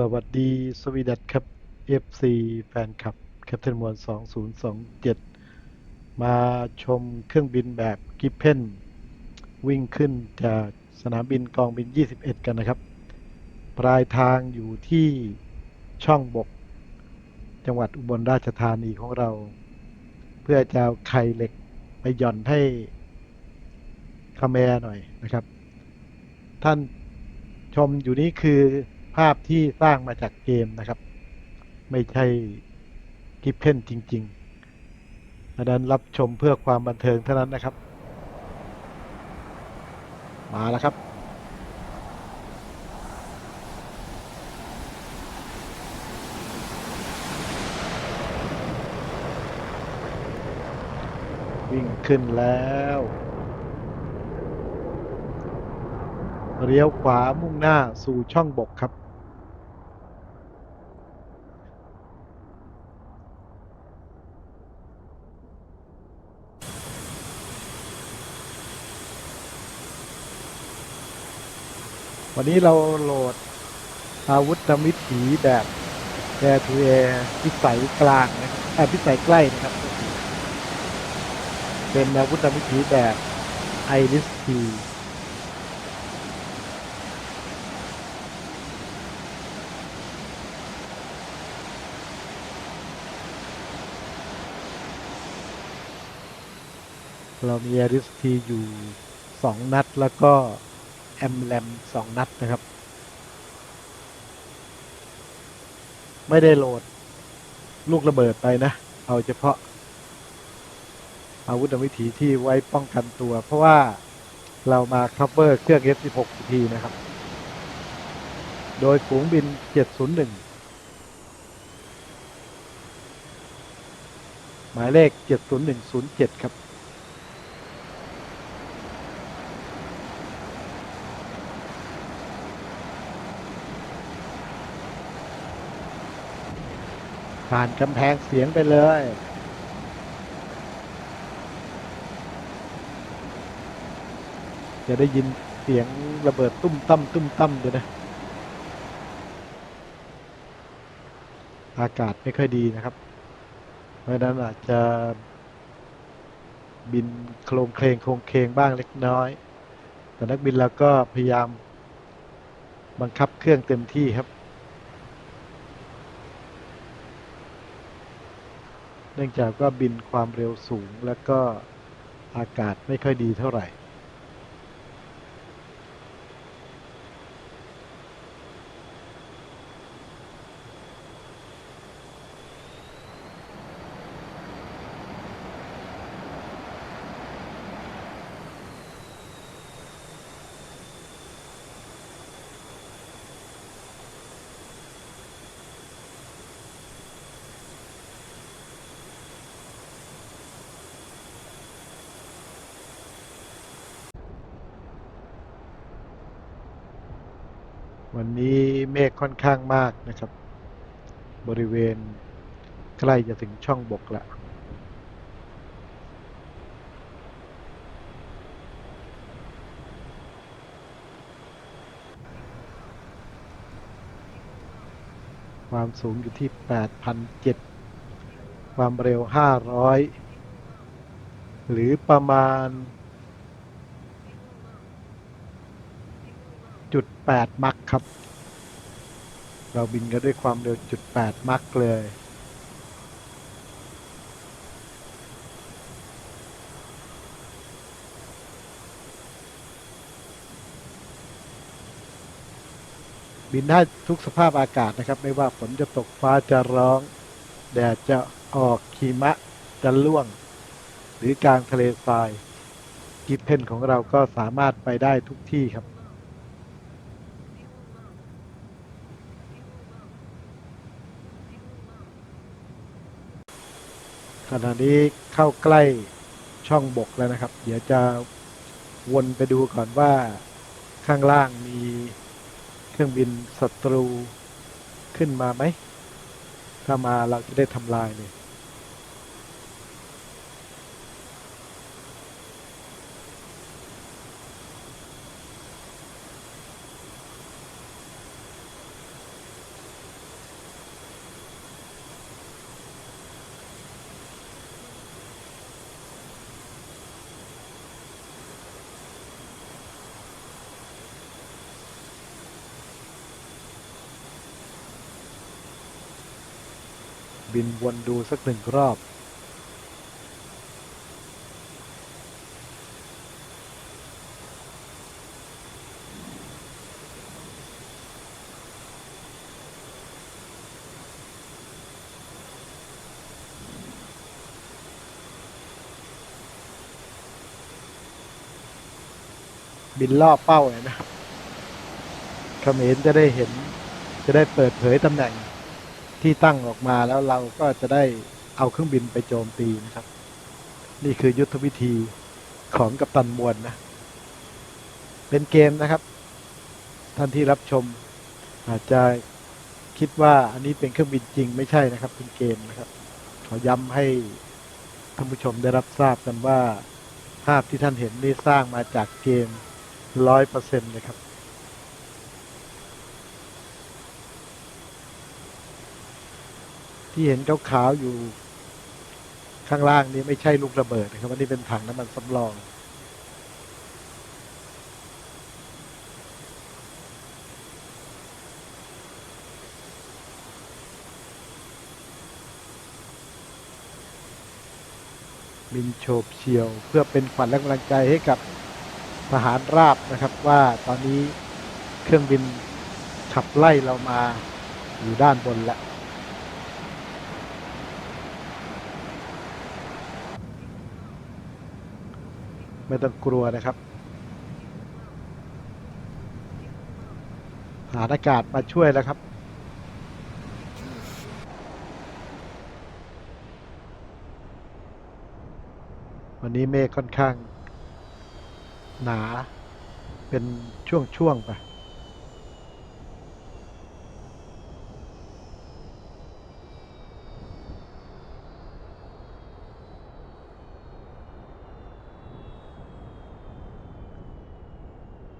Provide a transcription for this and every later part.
สวัสดีสวีดัตครับ FC แฟนคลับแคปเทนมวล2027 มาชมเครื่องบินแบบกิฟเพนวิ่งขึ้นจากสนามบินกองบิน 21 กันนะครับ ปลายทางอยู่ที่ช่องบก จังหวัดอุบลราชธานีของเรา เพื่อจะเอาไข่เหล็กไปหย่อนให้คาเมรหน่อยนะครับ ท่านชมอยู่นี้คือ ภาพที่สร้างมาจากเกมนะครับ ไม่ใช่กิฟเพนจริงๆดังนั้นรับชมเพื่อความบันเทิงเท่านั้นนะครับ มาแล้วครับ วิ่งขึ้นแล้วเลี้ยวขวามุ่งหน้าสู่ช่องบกครับ วันนี้เราโหลดอาวุธนำวิถีแบบแอร์ทูแอร์พิสัยกลางนะครับแอ่าพิสัยใกล้นะครับ เป็นอาวุธนำวิถีแบบไอริสทีเรามีแอริสทีอยู่สองนัดแล้วก็ แอมแลมสองนัดนะครับ ไม่ได้โหลด ลูกระเบิดไปนะ เอาเฉพาะ อาวุธวิถีที่ไว้ป้องกันตัว เพราะว่าเรามา cover เครื่อง F16 ทีนะครับ โดยฝูงบิน 701หมายเลข 70107 ครับ ผ่านกำแพงเสียงไปเลย จะได้ยินเสียงระเบิดตุ้มตั้มตุ้มตั้มด้วยนะ อากาศไม่ค่อยดีนะครับ เพราะฉะนั้นอาจจะ บินโครงเคลงโครงเคลงบ้างเล็กน้อย แต่นักบินเราก็พยายามบังคับเครื่องเต็มที่ครับ เนื่องจากว่าบินความเร็วสูง และก็อากาศไม่ค่อยดีเท่าไหร่ วันนี้เมฆค่อนข้างมากนะครับ บริเวณใกล้จะถึงช่องบกละความสูงอยู่ที่ 8,007 ความเร็ว 500 หรือประมาณ จุดแปดมักครับ เราบินกันด้วยความเร็วจุดแปดมักเลย บินได้ทุกสภาพอากาศนะครับ ไม่ว่าฝนจะตกฟ้าจะร้อง แดดจะออกขีมะจะล่วง หรือกลางทะเลทรายกิฟเพนของเราก็สามารถไปได้ทุกที่ครับ ขณะนี้เข้าใกล้ช่องบกแล้วนะครับ เดี๋ยวจะวนไปดูก่อนว่าข้างล่างมีเครื่องบินศัตรูขึ้นมาไหม ถ้ามาเราจะได้ทำลายเลย บินวนดูสักหนึ่งรอบ บินล่อเป้าเลยนะเขมรจะได้เห็นจะได้เปิดเผยตำแหน่ง ที่ตั้งออกมาแล้วเราก็จะได้เอาเครื่องบินไปโจมตีนะครับ นี่คือยุทธวิธีของกัปตันมวลนะ เป็นเกมนะครับ ท่านที่รับชม อาจจะคิดว่าอันนี้เป็นเครื่องบินจริงไม่ใช่นะครับ เป็นเกมนะครับ ขอย้ำให้ท่านผู้ชมได้รับทราบกันว่า ภาพที่ท่านเห็นนี่สร้างมาจากเกมร้อยเปอร์เซ็นต์นะครับ ที่เห็นขาวๆอยู่ข้างล่างนี้ไม่ใช่ลูกระเบิดนะครับอันนี้เป็นถังน้ำมันสำรองบินโฉบเฉียวเพื่อเป็นขวัญและกำลังใจให้กับทหารราบนะครับว่าตอนนี้เครื่องบินขับไล่เรามาอยู่ด้านบนแล้ว ไม่ต้องกลัวนะครับ หาอากาศมาช่วยแล้วครับวันนี้เมฆค่อนข้าง หนาเป็นช่วงๆไป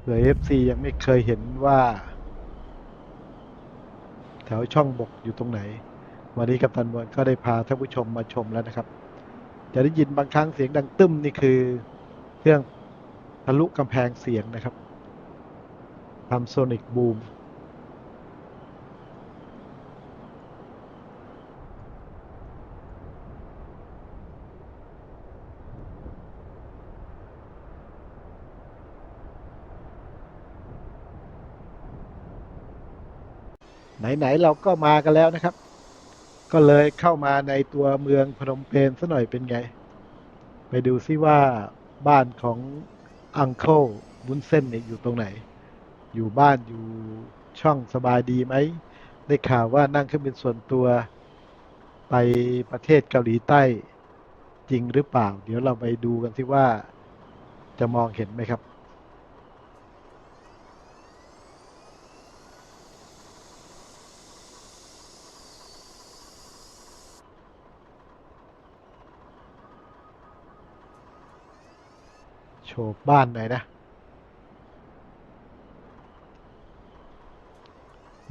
ผื่อ FC ยังไม่เคยเห็นว่า แถวช่องบกอยู่ตรงไหน วันนี้กัปตันบอลก็ได้พาท่านผู้ชมมาชมแล้วนะครับ จะได้ยินบางครั้งเสียงดังตึ้มนี่คือเครื่องทะลุกำแพงเสียงนะครับทำโซนิกบูม ไหน ๆ เราก็มากันแล้วนะครับ ก็เลยเข้ามาในตัวเมืองพนมเปญซะหน่อยเป็นไง ไปดูซิว่าบ้านของอังเคิลบุนเส้นเนี่ยอยู่ตรงไหน อยู่บ้านอยู่ช่องสบายดีไหม ได้ข่าวว่านั่งเครื่องบินส่วนตัวไปประเทศเกาหลีใต้จริงหรือเปล่า เดี๋ยวเราไปดูกันซิว่าจะมองเห็นไหมครับ โฉบบ้านหน่อยนะ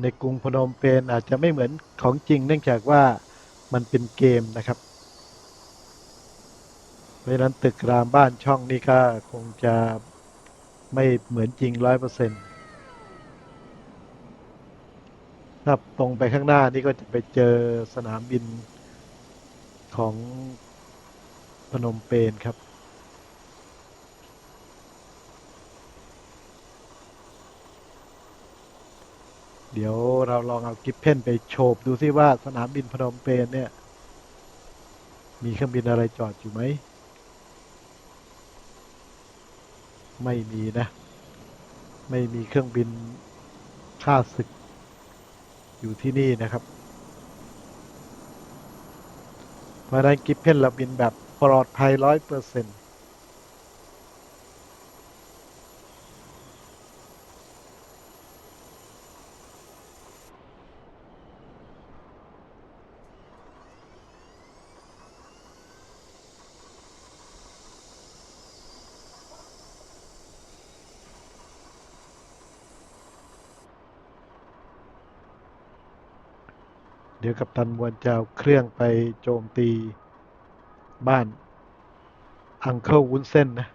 ในกรุงพนมเปญอาจจะไม่เหมือนของจริง เนื่องจากว่ามันเป็นเกมนะครับ เพราะฉะนั้นตึกรามบ้านช่องนี่ก็คงจะไม่เหมือนจริงร้อยเปอร์เซ็นต์ถ้าตรงไปข้างหน้านี่ก็จะไปเจอสนามบินของพนมเปญครับ เดี๋ยวเราลองเอากิฟเพนไปโฉบดูซิว่าสนามบินพนมเปญเนี่ย มีเครื่องบินอะไรจอดอยู่ไหม ไม่มีนะ ไม่มีเครื่องบินค่าศึก อยู่ที่นี่นะครับ เพราะฉะนั้นกิฟเพนเราบินแบบปลอดภัยร้อยเปอร์เซ็นต์ เดี๋ยวกับตันมวนจะเอาเครื่องไปโจมตีบ้านอังเคิลวุ้นเส้นนะ